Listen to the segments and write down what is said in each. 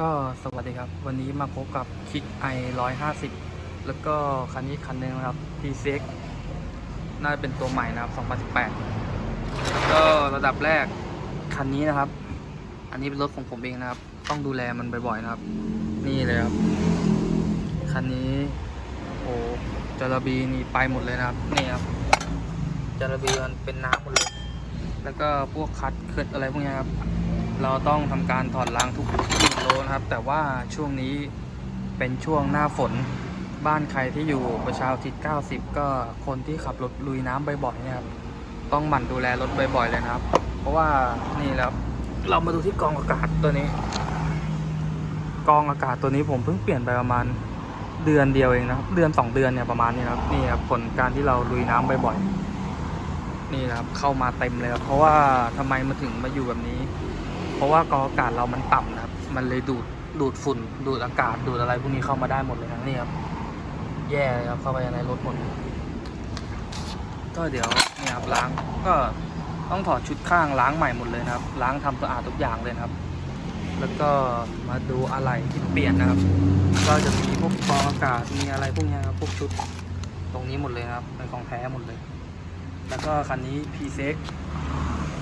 ก็สวัสดีครับ วันนี้มาพบกับคิกไอร้อยห้าสิบแล้วก็คันนี้คันหนึงนะครับ p ี x น่าจะเป็นตัวใหม่นะครับ2018แล้วก็ระดับแรกคันนี้นะครับ อันนี้เป็นรถของผมเองนะครับ ต้องดูแลมันบ่อยๆนะครับ นี่เลยครับ คันนี้โอ้จาระบีนี่ไปหมดเลยนะครับ นี่ครับจาระบีมันเป็นน้ำหมดเลย แล้วก็พวกคัดเคลื่อนอะไรพวกนี้ครับ เราต้องทำการถอดล้างทุกกิโลนะครับ แต่ว่าช่วงนี้เป็นช่วงหน้าฝนบ้านใครที่อยู่ประชาอุทิศ90 ก็คนที่ขับรถลุยน้ำบ่อยๆเนี่ยครับต้องหมั่นดูแลรถบ่อยๆเลยนะครับ เพราะว่านี่แล้วเรามาดูที่กองอากาศตัวนี้ กองอากาศตัวนี้ผมเพิ่งเปลี่ยนไปประมาณเดือนเดียวเองนะครับ เดือนสองเดือนเนี่ยประมาณนี้นะครับนี่ครับผลการที่เราลุยน้ำบ่อยๆนี่นะครับเข้ามาเต็มเลยครับเพราะว่าทำไมมาถึงมาอยู่แบบนี้ เพราะว่ากองอากาศเรามันต่ำนะครับ มันเลยดูดดูดฝุ่น ดูดอากาศดูดอะไรพวกนี้เข้ามาได้หมดเลยทั้งนี้ครับ แย่เลยครับเข้าไปในรถหมดเลยก็เดี๋ยวเนี่ยครับล้างก็ต้องถอดชุดข้างล้างใหม่หมดเลยนะครับ ล้างทำสะอาดทุกอย่างเลยนะครับ แล้วก็มาดูอะไรที่เปลี่ยนนะครับ ก็จะมีพวกกองอากาศมีอะไรพวกนี้ครับพวกชุดตรงนี้หมดเลยครับเป็นของแท้หมดเลย แล้วก็คันนี้ p ีเซ็ก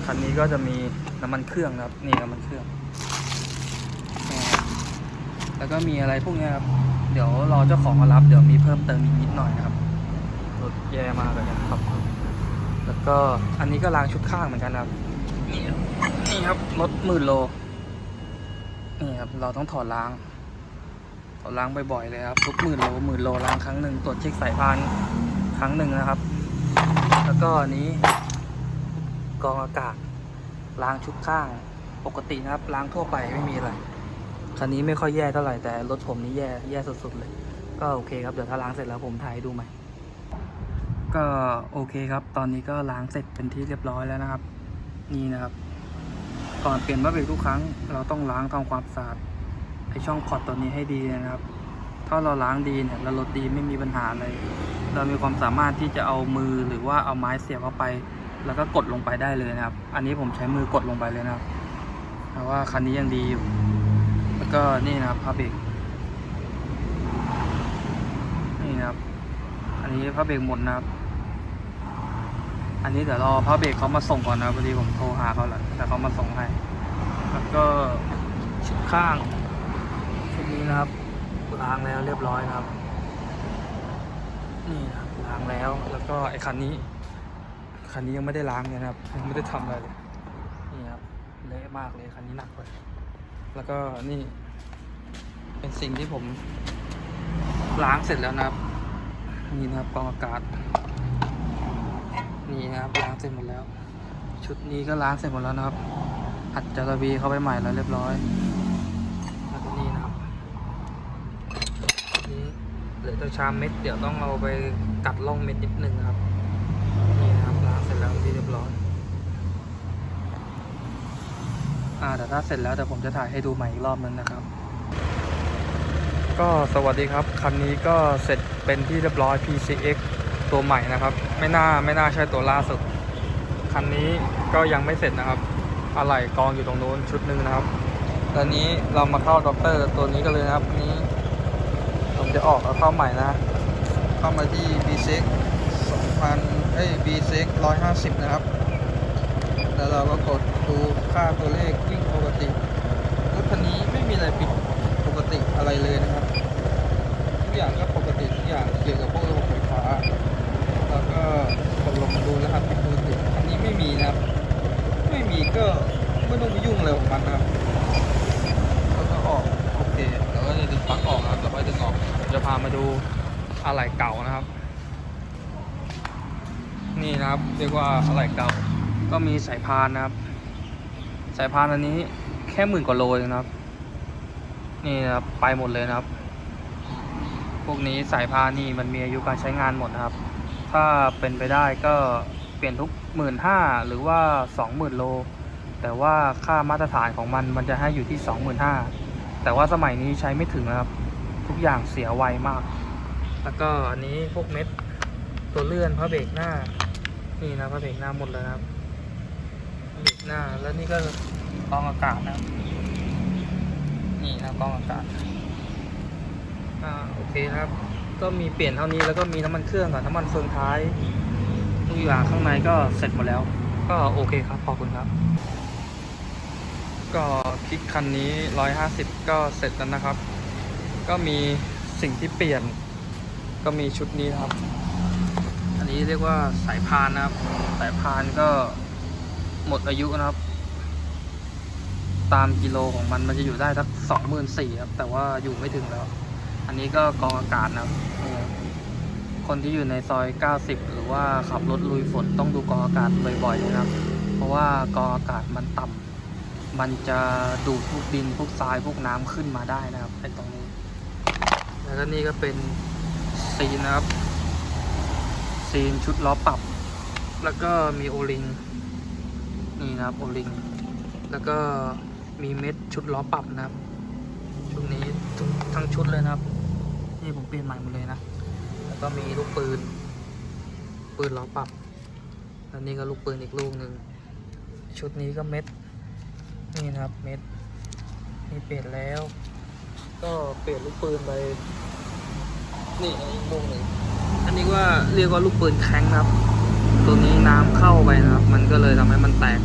คันนี้ก็จะมีน้ำมันเครื่องครับ นี่น้ำมันเครื่อง แล้วก็มีอะไรพวกนี้ครับ เดี๋ยวรอเจ้าของมารับ เดี๋ยวมีเพิ่มเติมอีกนิดหน่อยนะครับ รถแย่มากเลยนะครับ แล้วก็อันนี้ก็ล้างชุดข้างเหมือนกันนะครับ นี่ครับนี่ครับรถหมื่นโล นี่ครับเราต้องถอดล้าง ถอดล้างบ่อยๆเลยครับ ทุกหมื่นโลหมื่นโลล้างครั้งหนึ่งตรวจเช็คสายพานครั้งหนึ่งนะครับ แล้วก็อันนี้ กรองอากาศล้างชุดข้าง ปกตินะครับล้างทั่วไปไม่มีอะไร คันนี้ไม่ค่อยแย่เท่าไหร่แต่รถผมนี่แย่แย่สุดๆเลย ก็โอเคครับเดี๋ยวถ้าล้างเสร็จแล้วผมถ่ายดูใหม่ ก็โอเคครับ ตอนนี้ก็ล้างเสร็จเป็นที่เรียบร้อยแล้วนะครับ นี่นะครับ ก่อนเปลี่ยนบัฟเบรกทุกครั้ง เราต้องล้างทำความสะอาดไอช่องพอร์ตตัวนี้ให้ดีนะครับ ถ้าเราล้างดีเนี่ยแล้วรถดีไม่มีปัญหาเลย เรามีความสามารถที่จะเอามือหรือว่าเอาไม้เสียบเข้าไป แล้วก็กดลงไปได้เลยนะครับ อันนี้ผมใช้มือกดลงไปเลยนะครับแต่ว่าคันนี้ยังดีอยู่ แล้วก็นี่นะครับพาเบรกนี่นะครับ อันนี้พาเบรกหมดนะครับ อันนี้เดี๋ยวรอพาเบรกเขามาส่งก่อนนะพอดีผมโทรหาเขาแล้วแต่เขามาส่งให้ แล้วก็ชุดข้างชุดนี้นะครับล้างแล้วเรียบร้อยนะครับ นี่นะครับล้างแล้วแล้วก็ไอ้คันนี้ คันนี้ยังไม่ได้ล้างเลยนะครับยังไม่ได้ทำอะไรเลยนี่ครับเละมากเลยคันนี้หนักเลยแล้วก็นี่ เป็นสิ่งที่ผมล้างเสร็จแล้วนะครับนี่นะครับกองอากาศนี่นะครับล้างเสร็จหมดแล้ว ชุดนี้ก็ล้างเสร็จหมดแล้วนะครับอัดจาระบีเข้าไปใหม่แล้วเรียบร้อยแล้วก็นี่นะครับนี่เหลือแต่ชามเม็ดเดี๋ยวต้องเอาไปกัดร่องเม็ดนิดนึงครับ นี่นะครับล้างเสร็จแล้วที่เรียบร้อย อ่า แต่ถ้าเสร็จแล้วเดี๋ยวผมจะถ่ายให้ดูใหม่อีกรอบนึงนะครับ ก็สวัสดีครับ คันนี้ก็เสร็จเป็นที่เรียบร้อย PCX ตัวใหม่นะครับ ไม่น่าไม่น่าใช่ตัวล่าสุด คันนี้ก็ยังไม่เสร็จนะครับ อะไหล่กองอยู่ตรงนู้นชุดหนึ่งนะครับ ตอนนี้เรามาเข้าด็อกเตอร์ตัวนี้กันเลยนะครับอันนี้ ผมจะออกแล้วเข้าใหม่นะ เข้ามาที่ B6 2000เอ้ย B6 150 นะครับ แล้วเราก็กดดูค่าตัวเลขวิ่งปกติรถคันนี้ไม่มีอะไรผิดปกติอะไรเลยนะครับ ทุกอย่างก็ปกติทุกอย่างเกี่ยวกับพวกระบบไฟฟ้าแล้วก็กดลงมาดูรหัสผิดปกติอันนี้ไม่มีนะครับ ไม่มีก็ไม่ต้องไปยุ่งอะไรของมันนะครับแล้วก็ออกโอเคเดี๋ยวก็จะดึงปลั๊กออกนะครับแล้วค่อยดึงออกจะพามาดูอะไหล่เก่านะครับ นี่นะครับ เรียกว่าอะไหล่เก่า ก็มีสายพานนะครับ สายพานอันนี้แค่หมื่นกว่าโลเองนะครับ นี่นะครับไปหมดเลยนะครับ พวกนี้สายพานนี่มันมีอายุการใช้งานหมดนะครับ ถ้าเป็นไปได้ก็เปลี่ยนทุกหมื่นห้าหรือว่าสองหมื่นโล แต่ว่าค่ามาตรฐานของมันมันจะให้อยู่ที่สองหมื่นห้าแต่ว่าสมัยนี้ใช้ไม่ถึงนะครับ ทุกอย่างเสียไวมาก แล้วก็อันนี้พวกเม็ดตัวเลื่อนพระเบรกหน้า นี่นะพระเบรกหน้าหมดเลยนะครับ พระเบรกหน้าแล้วนี่ก็กองอากาศนะครับ นี่นะกองอากาศ อ่าโอเคครับ ก็มีเปลี่ยนเท่านี้แล้วก็มีน้ำมันเครื่องกับน้ำมันเฟืองท้ายทุกอย่างข้างในก็เสร็จหมดแล้ว ก็โอเคครับขอบคุณครับ ก็คลิกคันนี้ 150 ก็เสร็จแล้วนะครับ ก็มีสิ่งที่เปลี่ยน ก็มีชุดนี้ครับ อันนี้เรียกว่าสายพานนะครับ สายพานก็ หมดอายุนะครับ ตามกิโลของมันมันจะอยู่ได้สักสองหมื่นสี่ครับ แต่ว่าอยู่ไม่ถึงแล้ว อันนี้ก็กองอากาศนะครับเนี่ยคนที่อยู่ในซอย 90 หรือว่าขับรถลุยฝนต้องดูกองอากาศบ่อยๆนะครับ เพราะว่ากองอากาศมันต่ำมันจะดูดพวกดินพวกทรายพวกน้ำขึ้นมาได้นะครับไอ้ตรงนี้ แล้วก็นี่ก็เป็นซีนนะครับ ซีนชุดล้อปรับ แล้วก็มีโอลิง นี่นะครับโอลิง แล้วก็มีเม็ดชุดล้อปรับนะครับ ชุดนี้ท,ทั้งชุดเลยนะครับ นี่ผมเปลี่ยนใหม่หมดเลยนะ แล้วก็มีลูกปืน ปืนล้อปรับแล้วนี่ก็ลูกปืนอีกลูกหนึ่ง ชุดนี้ก็เม็ด นี่นะครับเม็ด นี่เปลี่ยนแล้ว ก็เปลี่ยนลูกปืนไป นี่อันนี้ลูกหนึ่ง อันนี้ว่าเรียกว่าลูกปืนแข้งนะครับ ตัวนี้น้ำเข้าไปนะครับ มันก็เลยทำให้มันแตก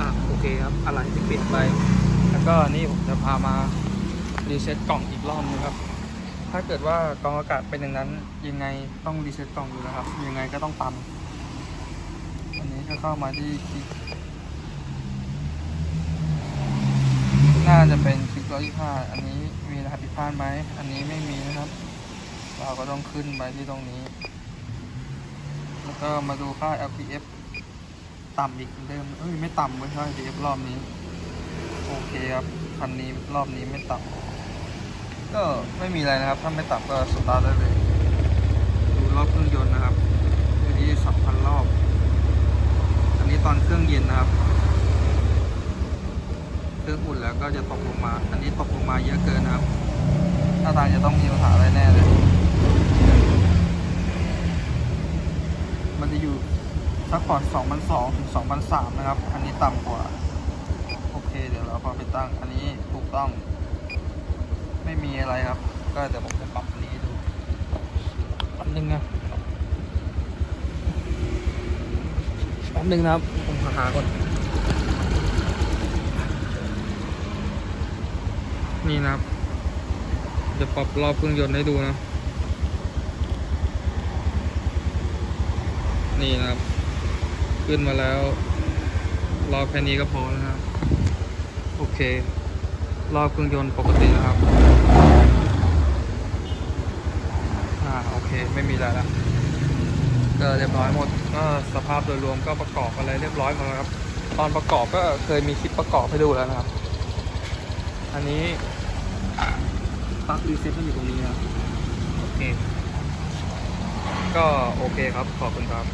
อะโอเคครับอะไรที่เปลี่ยนไป แล้วก็นี่ผมจะพามารีเซ็ตกล่องอีกรอบนึงครับ ถ้าเกิดว่ากล่องอากาศเป็นอย่างนั้นยังไงต้องรีเซ็ตกล่องอยู่นะครับ ยังไงก็ต้องปั๊มอันนี้ก็เข้ามาที่คลิกน่าจะเป็นคลิกร้อยห้าอันนี้มีรหัสผิดพลาดไหม อันนี้ไม่มีนะครับ เราก็ต้องขึ้นไปที่ตรงนี้ แล้วก็มาดูค่า LPF ต่ำอีกเหมือนเดิม เอ้ย ไม่ต่ำไม่ใช่ LPF รอบนี้ โอเคครับ คันนี้รอบนี้ไม่ต่ำ ก็ไม่มีอะไรนะครับ ถ้าไม่ต่ำก็สตาร์ทได้เลย ดูรอบเครื่องยนต์นะครับอยู่ที่สองพันรอบ อันนี้ตอนเครื่องเย็นนะครับ เครื่องอุ่นแล้วก็จะตกลงมา อันนี้ตกลงมาเยอะเกินนะครับ ถ้าทางจะต้องมีปัญหาอะไรแน่เลย มัน จะอยู่ซัพพอร์ต2,002ถึง2,003 นะครับ อันนี้ต่ำกว่า โอเค เดี๋ยวเราพอไปตั้ง อันนี้ถูกต้อง ไม่มีอะไรครับ ก็เดี๋ยวผมจะปรับอันนี้ดูแป๊บนึงนะแป๊บนึงนะครับ ผมหาก่อน นี่นะครับ จะปรับรอบเครื่องยนต์ให้ดูนะ นี่นะครับ ขึ้นมาแล้วรอบแค่นี้ก็พอแล้วนะครับ โอเค รอบเครื่องยนต์ปกตินะครับอ่าโอเค ไม่มีอะไรแล้วก็เรียบร้อยหมดก็สภาพโดยรวมก็ประกอบอะไรเรียบร้อยหมดแล้วครับ ตอนประกอบก็เคยมีคลิปประกอบให้ดูแล้วนะครับ อันนี้ปลั๊กรีเซ็ตมันอยู่ตรงนี้นะโอเค ก็โอเคครับ ขอบคุณครับ